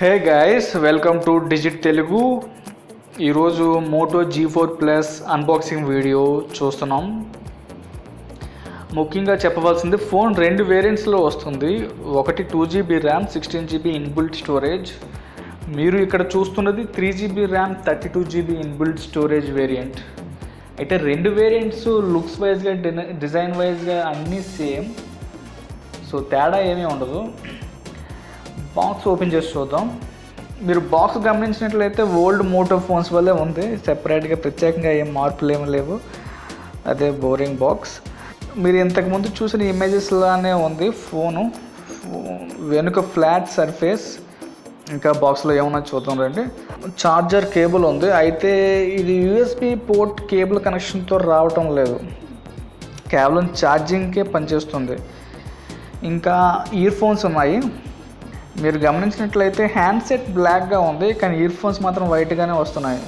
Hey guys welcome to Digit Telugu. ఈరోజు Moto G four plus unboxing video చూస్తున్నాం. ముఖ్యంగా చెప్పవలసింది ఫోన్ రెండు వేరియంట్స్లో వస్తుంది. ఒకటి two GB RAM sixteen GB inbuilt storage మీరు ఇక్కడ చూస్తున్నది three GB RAM thirty two GB inbuilt storage variant అయితే రెండు వేరియంట్స్ లుక్స్ వైజ్గా డిజైన్ వైజ్గా అన్నీ సేమ్ సో తేడా ఏమీ ఉండదు. బాక్స్ ఓపెన్ చేసి చూద్దాం. మీరు బాక్స్ గమనించినట్లయితే ఓల్డ్ మోటో ఫోన్స్ వల్లే ఉంది. సెపరేట్గా ప్రత్యేకంగా ఏం మార్పులు ఏమి లేవు. అదే బోరింగ్ బాక్స్ మీరు ఇంతకుముందు చూసిన ఇమేజెస్లానే ఉంది ఫోను. వెనుక ఫ్లాట్ సర్ఫేస్ ఇంకా బాక్స్లో ఏమన్నా చూద్దాం రండి. చార్జర్ కేబుల్ ఉంది. అయితే ఇది యూఎస్బి పోర్ట్ కేబుల్ కనెక్షన్తో రావటం లేదు. కేవలం ఛార్జింగ్కే పనిచేస్తుంది. ఇంకా ఇయర్ ఫోన్స్ ఉన్నాయి. మీరు గమనించినట్లయితే హ్యాండ్సెట్ బ్లాక్గా ఉంది కానీ ఇయర్ ఫోన్స్ మాత్రం వైట్గానే వస్తున్నాయి.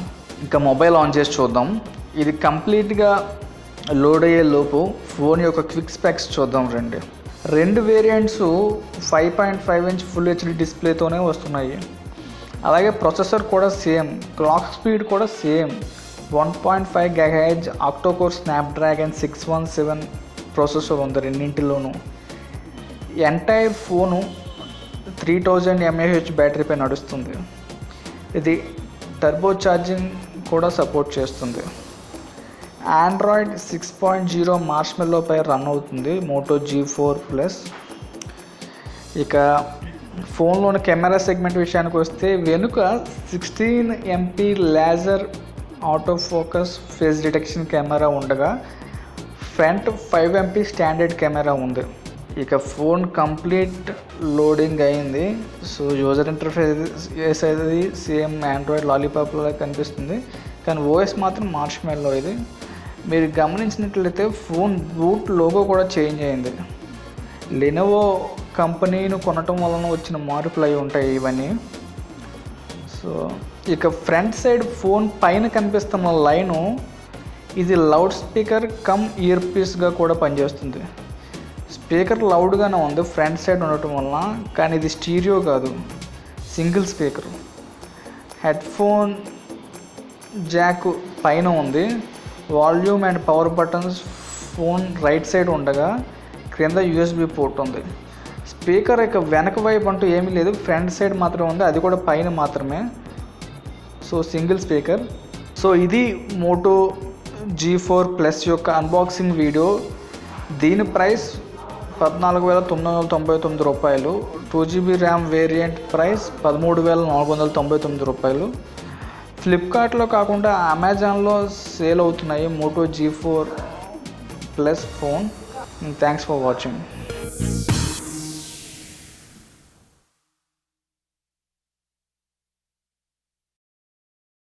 ఇంకా మొబైల్ ఆన్ చేసి చూద్దాం. ఇది కంప్లీట్గా లోడ్ అయ్యే లోపు ఫోన్ యొక్క క్విక్ స్పెక్స్ చూద్దాం రండి. రెండు variants five point five inch full HD డిస్ప్లేతోనే వస్తున్నాయి. అలాగే ప్రొసెసర్ కూడా సేమ్ క్లాక్ స్పీడ్ కూడా same one point five GHz octocore Snapdragon six one seven processor ఉంది రెండింటిలోనూ. Entire phone three thousand mAh బ్యాటరీపై నడుస్తుంది. ఇది టర్బో ఛార్జింగ్ కూడా సపోర్ట్ చేస్తుంది. ఆండ్రాయిడ్ సిక్స్ పాయింట్ జీరో మార్ష్మెల్లోపై రన్ అవుతుంది మోటో జీ ఫోర్ ప్లస్ ఇక ఫోన్లోని కెమెరా సెగ్మెంట్ విషయానికి వస్తే వెనుక sixteen MP laser auto focus face detection camera ఉండగా front five MP standard camera ఉంది. ఇక ఫోన్ కంప్లీట్ లోడింగ్ అయింది. సో యూజర్ ఇంటర్ఫేస్ అయితే సేమ్ ఆండ్రాయిడ్ లాలీపాప్లో కనిపిస్తుంది. కానీ ఓఎస్ మాత్రం మార్చ్ మెల్లో ఇది. మీరు గమనించినట్లయితే ఫోన్ బూట్ లోగో కూడా చేంజ్ అయింది. లెనోవో కంపెనీని కొనటం వలన వచ్చిన మార్పులు అయి ఉంటాయి ఇవన్నీ. సో ఇక ఫ్రంట్ సైడ్ ఫోన్ పైన కనిపిస్తున్న లైను ఇది లౌడ్ స్పీకర్ కమ్ ఇయర్ పీస్గా కూడా పనిచేస్తుంది. స్పీకర్ లౌడ్గానే ఉంది ఫ్రంట్ సైడ్ ఉండటం వలన కానీ ఇది స్టీరియో కాదు single speaker. Headphone jack పైన ఉంది volume and power buttons phone right side ఉండగా క్రింద యూఎస్బి పోర్ట్ ఉంది. స్పీకర్ యొక్క వెనక వైపు అంటూ ఏమీ లేదు ఫ్రంట్ సైడ్ మాత్రమే ఉంది అది కూడా పైన మాత్రమే. So single speaker. సో ఇది మోటో జీ ఫోర్ ప్లస్ యొక్క అన్బాక్సింగ్ వీడియో. దీని ప్రైస్ పద్నాలుగు వేల తొమ్మిది వందల తొంభై తొమ్మిది రూపాయలు. Two GB RAM variant price పదమూడు వేల నాలుగు వందల తొంభై తొమ్మిది రూపాయలు. ఫ్లిప్కార్ట్లో కాకుండా అమెజాన్లో సేల్ అవుతున్నాయి Moto G four plus phone thanks for watching